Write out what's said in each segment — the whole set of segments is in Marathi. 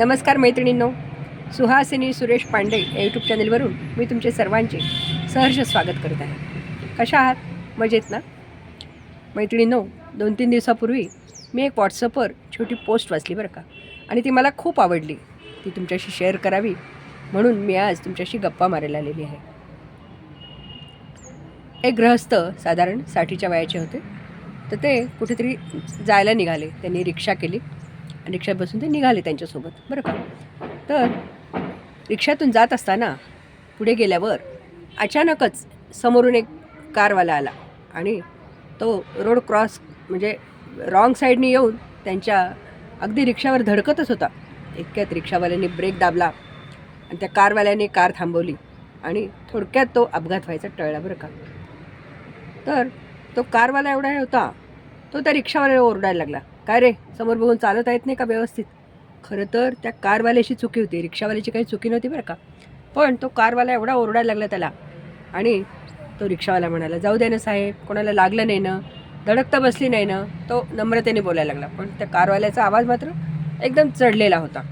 नमस्कार मैत्रिणींनो सुहासिनी सुरेश पांडे या यूट्यूब चॅनलवरून मी तुमचे सर्वांचे सहर्ष स्वागत करत आहे. कशा आहात? मजेत ना? मैत्रिणींनो दोन तीन दिवसापूर्वी मी एक व्हॉट्सअपवर छोटी पोस्ट वाचली बरं का? आणि ती मला खूप आवडली. ती तुमच्याशी शेअर करावी म्हणून मी आज तुमच्याशी गप्पा मारायला आलेली आहे. एक गृहस्थ साधारण साठीच्या वयाचे होते. तर ते कुठेतरी जायला निघाले. त्यांनी रिक्षा केली. रिक्षात बसून ते निघाले त्यांच्यासोबत. बरं का? तर रिक्षातून जात असताना पुढे गेल्यावर अचानकच समोरून एक कारवाला आला आणि तो रोड क्रॉस म्हणजे रॉंग साईडने येऊन त्यांच्या अगदी रिक्षावर धडकतच होता. इतक्यात रिक्षावाल्याने ब्रेक दाबला आणि त्या कारवाल्याने कार थांबवली आणि थोडक्यात तो अपघात व्हायचा टळला. बरं का? तर तो कारवाला एवढा होता तो त्या रिक्षावाल्याला ओरडायला लागला. काय रे? समोर बघून चालत येत नाही का व्यवस्थित? खरं तर त्या कारवाल्याची चुकी होती. रिक्षावाल्याची काही चुकी नव्हती बरं का? पण तो कारवाला एवढा ओरडायला लागला त्याला. आणि तो रिक्षावाला म्हणाला जाऊ दे ना साहेब कोणाला लागलं नाही ना धडकता बसली नाही ना. तो नम्रतेने बोलायला लागला. पण त्या कारवाल्याचा आवाज मात्र एकदम चढलेला होता.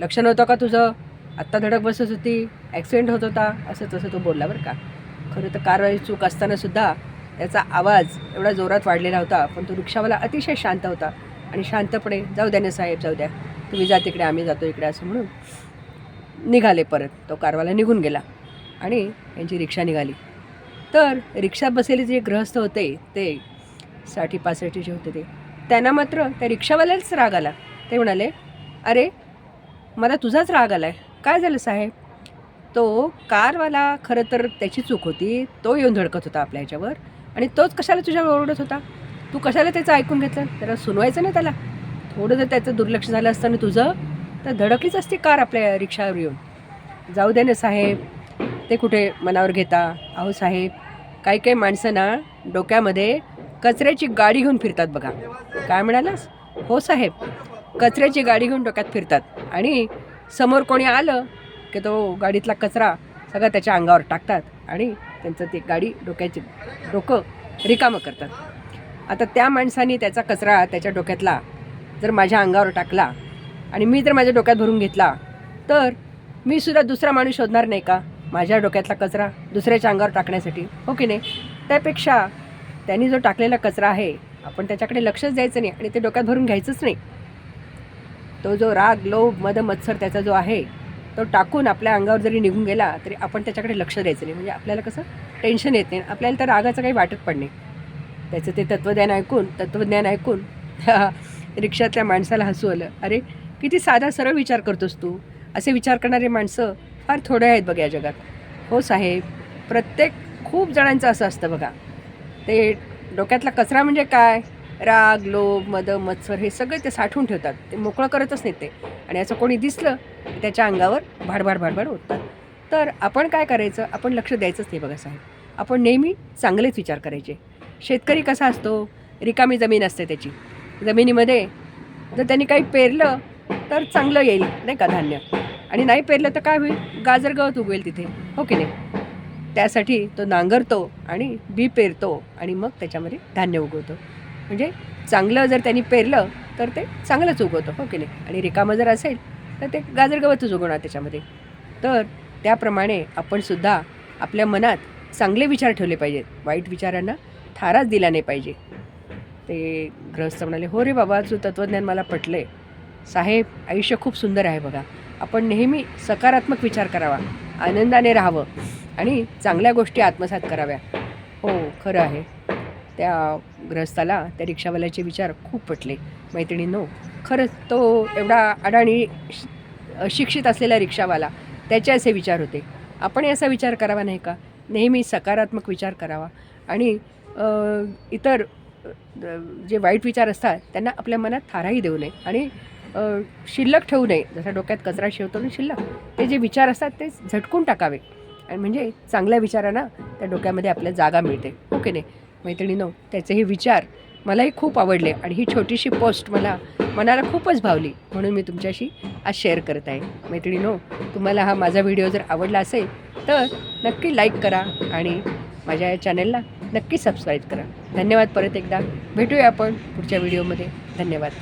लक्ष नव्हतं का तुझं? आत्ता धडक बसत होती ॲक्सिडेंट होत होता असं तसं तो बोलला बरं का. खरं तर कारवाई चूक असताना सुद्धा त्याचा आवाज एवढा जोरात वाढलेला होता पण तो रिक्षावाला अतिशय शांत होता. आणि शांतपणे जाऊ द्या ना साहेब जाऊ द्या. तुम्ही जा तिकडे आम्ही जातो इकडे असं म्हणून निघाले परत. तो कारवाला निघून गेला आणि यांची रिक्षा निघाली. तर रिक्षा बसलेले जे गृहस्थ होते ते साठी पासष्टीचे होते ते त्यांना मात्र त्या रिक्षावाल्यालाच राग आला. ते म्हणाले अरे मला तुझाच राग आला आहे काय झालं साहेब? तो कारवाला खरं तर त्याची चूक होती. तो येऊन धडकत होता आपल्या ह्याच्यावर. आणि तोच कशाला तुझ्यावर ओरडत होता? तू कशाला त्याचं ऐकून घेतलं? त्याला सुनवायचं ना त्याला. थोडं जर त्याचं दुर्लक्ष झालं असतं ना तुझं तर धडकलीच असते कार आपल्या रिक्षावर येऊन. जाऊ दे ना साहेब ते कुठे मनावर घेता? अहो साहेब काही काही माणसं ना डोक्यामध्ये कचऱ्याची गाडी घेऊन फिरतात बघा. काय म्हणालास? हो साहेब कचऱ्याची गाडी घेऊन डोक्यात फिरतात. आणि समोर कोणी आलं की तो गाडीतला कचरा सगळं त्याच्या अंगावर टाकतात आणि त्यांचं ते गाडी डोक्याची डोकं रिकामं करतात. आता त्या माणसाने त्याचा कचरा त्याच्या डोक्यातला जर माझ्या अंगावर टाकला आणि मी जर माझ्या डोक्यात भरून घेतला तर मी सुद्धा दुसरा माणूस शोधणार नाही का? माझ्या डोक्यातला कचरा दुसऱ्याच्या अंगावर टाकण्यासाठी हो की नाही? त्यापेक्षा त्यांनी जो टाकलेला कचरा आहे आपण त्याच्याकडे लक्षच द्यायचं नाही आणि ते डोक्यात भरून घ्यायचंच नाही. तो जो राग लोभ मद मत्सर त्याचा जो आहे तो टाकून आपल्या अंगावर जरी निघून गेला तरी आपण त्याच्याकडे लक्ष द्यायचं नाही. म्हणजे आपल्याला कसं टेन्शन येत नाही. आपल्याला तर रागाचं काही वाटत पण नाही. त्याचं ते तत्त्वज्ञान ऐकून तत्त्वज्ञान ऐकून रिक्षातल्या माणसाला हसू आलं. अरे किती साधा सरळ विचार करतोस तू. असे विचार करणारे माणसं फार थोडे आहेत बघ या जगात. हो साहेब प्रत्येक खूप जणांचं असं असतं बघा. ते डोक्यातला कचरा म्हणजे काय? राग लोभ मद मत्सर हे सगळे ते साठवून ठेवतात. ते मोकळं करतच नाहीत ते. आणि असं कोणी दिसलं की त्याच्या अंगावर भाडभाड भाडभाड होतात तर आपण काय करायचं? आपण लक्ष द्यायचंच नाही बघा साहेब. आपण नेहमी चांगलेच विचार करायचे. शेतकरी कसा असतो? रिकामी जमीन असते त्याची. जमिनीमध्ये जर त्यांनी काही पेरलं तर चांगलं येईल नाही का धान्य? आणि नाही पेरलं तर काय होईल? गाजर गवत उगवेल तिथे. हो की नाही? त्यासाठी तो नांगरतो आणि बी पेरतो आणि मग त्याच्यामध्ये धान्य उगवतो. म्हणजे चांगलं जर त्यांनी पेरलं तर ते चांगलंच उगवतं हो की नाही? आणि रिकामं जर असेल तर ते गाजर गवतच उगवणार त्याच्यामध्ये. तर त्याप्रमाणे आपणसुद्धा आपल्या मनात चांगले विचार ठेवले पाहिजेत. वाईट विचारांना थाराच दिला नाही पाहिजे. ते ग्रहस्थ म्हणाले हो रे बाबा जो तत्त्वज्ञान मला पटलं आहे साहेब आयुष्य खूप सुंदर आहे बघा. आपण नेहमी सकारात्मक विचार करावा आनंदाने राहावं आणि चांगल्या गोष्टी आत्मसात कराव्या. हो खरं आहे. त्या ग्रस्ताला त्या रिक्षावाल्याचे विचार खूप पटले. मैत्रिणींनो खरंच तो एवढा अडाणी शिक्षित असलेला रिक्षावाला त्याचे असे विचार होते. आपण असा विचार करावा नाही का? नेहमी सकारात्मक विचार करावा. आणि इतर जे वाईट विचार असतात त्यांना आपल्या मनात थाराही देऊ नये. आणि शिल्लक ठेवू नये. जसा डोक्यात कचरा शिवतो ना शिल्लक ते जे विचार असतात ते झटकून टाकावे. आणि म्हणजे चांगल्या विचारांना त्या डोक्यामध्ये आपल्या जागा मिळते. हो ओके नाही? मैत्रिणीनो त्याचे हे विचार मलाही खूप आवडले आणि ही छोटीशी पोस्ट मला मनाला खूपच भावली. म्हणून मी तुमच्याशी आज शेअर करत आहे. मैत्रिणीनो तुम्हाला हा माझा व्हिडिओ जर आवडला असेल तर नक्की लाईक करा आणि माझ्या या चॅनलला नक्की सबस्क्राईब करा. धन्यवाद परत एकदा. भेटूया आपण पुढच्या व्हिडिओमध्ये धन्यवाद.